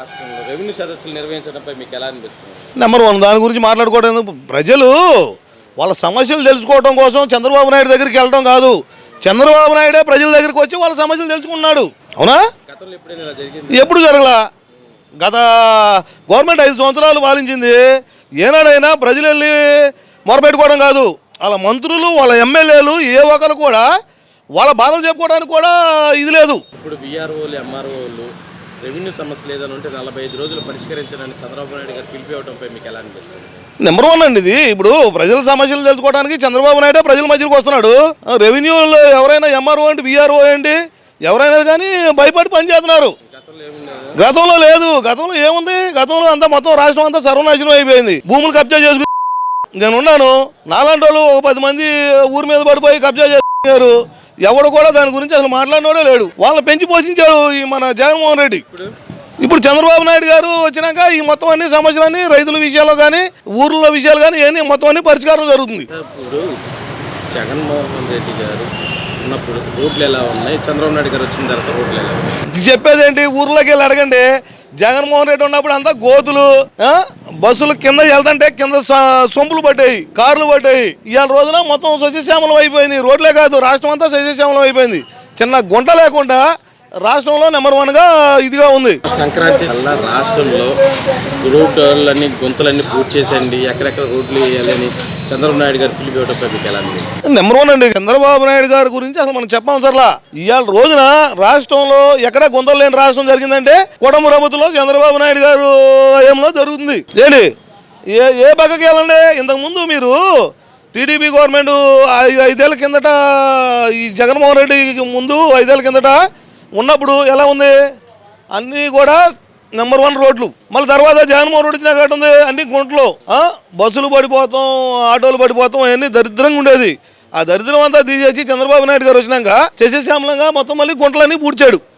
రాష్ట్రంలో రెవెన్యూ సదస్సులు నిర్వహించడంపై మీకు ఎలా అనిపిస్తుంది? నెంబర్ వన్ దాని గురించి మాట్లాడుకోవడం? ప్రజలు వాళ్ళ సమస్యలు తెలుసుకోవడం కోసం చంద్రబాబు నాయుడు దగ్గరికి వెళ్ళడం కాదు. చంద్రబాబు నాయుడే ప్రజల దగ్గరికి వచ్చి వాళ్ళ సమస్యలు తెలుసుకున్నాడు అవునా? ఎప్పుడు జరగలా? గత గవర్నమెంట్ ఐదు సంవత్సరాలు పాలించింది. ఏనాడైనా ప్రజలు వెళ్ళి మొరపెట్టుకోవడం కాదు. వాళ్ళ మంత్రులు వాళ్ళ ఎమ్మెల్యేలు ఏ ఒక్కరు కూడా వాళ్ళ బాధలు చెప్పుకోవడానికి కూడా ఇది లేదు. ఇప్పుడు విఆర్ఓలు ఎంఆర్ఓలు రెవెన్యూ సమస్యలు ఏదైనా ఉంటే నలభై ఐదు రోజులు పరిష్కరించడానికి చంద్రబాబు నాయుడు గారు పిలిపివ్వడంపై మీకు ఎలా అనిపిస్తుంది? నెంబర్ వన్ అండి ఇది. ఇప్పుడు ప్రజల సమస్యలు తెలుసుకోవడానికి చంద్రబాబు నాయుడే ప్రజల మధ్యకి వస్తున్నాడు. రెవెన్యూలో ఎవరైనా ఎంఆర్ఓ అండి విఆర్ఓ ఏంటి ఎవరైనా కానీ భయపడి పనిచేస్తున్నారు. గతంలో గతంలో లేదు. గతంలో ఏముంది? గతంలో అంతా మొత్తం రాష్ట్రం అంతా సర్వనాశనం అయిపోయింది. భూములు కబ్జా చేసుకు నేను ఉన్నాను. నాలాంటి వాళ్ళు ఒక పది మంది ఊరి మీద పడిపోయి కబ్జా చేశారు ఎవడు కూడా దాని గురించి అసలు మాట్లాడినోడే లేడు. వాళ్ళని పెంచి పోషించాడు ఈ మన జగన్మోహన్ రెడ్డి. ఇప్పుడు? చంద్రబాబు నాయుడు గారు వచ్చినాక ఈ మొత్తం అన్ని సమస్యలన్నీ రైతుల విషయాలు కానీ ఊర్ల విషయాలు కానీ ఇవన్నీ మొత్తం అన్ని పరిష్కారం జరుగుతుంది. జగన్మోహన్ రెడ్డి గారు ఉన్నప్పుడు రోడ్లు ఎలా ఉన్నాయి? చంద్రబాబు నాయుడు గారు వచ్చిన తర్వాత రోడ్లు ఎలా ఉన్నాయి? చెప్పేదేంటి? ఊర్లోకి వెళ్ళి అడగండి. జగన్మోహన్ రెడ్డి ఉన్నప్పుడు అంతా గోతులు బస్సులు కింద వెళ్తుంటే కింద సొంపులు పడ్డాయి కార్లు పడ్డాయి. ఇవాళ రోజున మొత్తం సస్యశ్యామలం అయిపోయింది. రోడ్లే కాదు రాష్ట్రం అంతా సస్యశ్యామలం అయిపోయింది. చిన్న గుంట లేకుండా రాష్ట్రంలో నెంబర్ వన్గా ఇదిగా ఉంది. సంక్రాంతి వల్ల రాష్ట్రంలో రోడ్లన్నీ గుంతలన్నీ పూర్తి చేసేయండి ఎక్కడెక్కడ రోడ్లు వేయాలని చంద్రబాబు నాయుడు గారు మీకు ఎలా నెంబర్ వన్ అండి చంద్రబాబు నాయుడు గారి గురించి అసలు మనం చెప్పాం సర్లా. ఇవాళ రోజున రాష్ట్రంలో ఎక్కడ గుంతలు లేని రాష్ట్రం జరిగిందంటే కుటుంబ ప్రభుత్వంలో చంద్రబాబు నాయుడు గారు హయాంలో జరుగుతుంది. ఏంటి? ఏ ఏ పక్కకి వెళ్ళండి? ఇంతకుముందు మీరు టీడీపీ గవర్నమెంట్ ఐ- ఐదేళ్ళ కిందట ఈ జగన్మోహన్ రెడ్డికి ముందు ఐదేళ్ళ కిందట ఉన్నప్పుడు ఎలా ఉంది? అన్నీ కూడా నెంబర్ వన్ రోడ్లు. మళ్ళీ తర్వాత జగన్మోహన్ రెడ్డి వచ్చినా ఉంది. అన్ని గుంటలో బస్సులు పడిపోతాం ఆటోలు పడిపోతాం అవన్నీ దరిద్రంగా ఉండేది. ఆ దరిద్రం అంతా తీసేసి చంద్రబాబు నాయుడు గారు వచ్చినాక శశశ్యామలంగా మొత్తం మళ్ళీ గుంటలన్నీ పూడ్చాడు.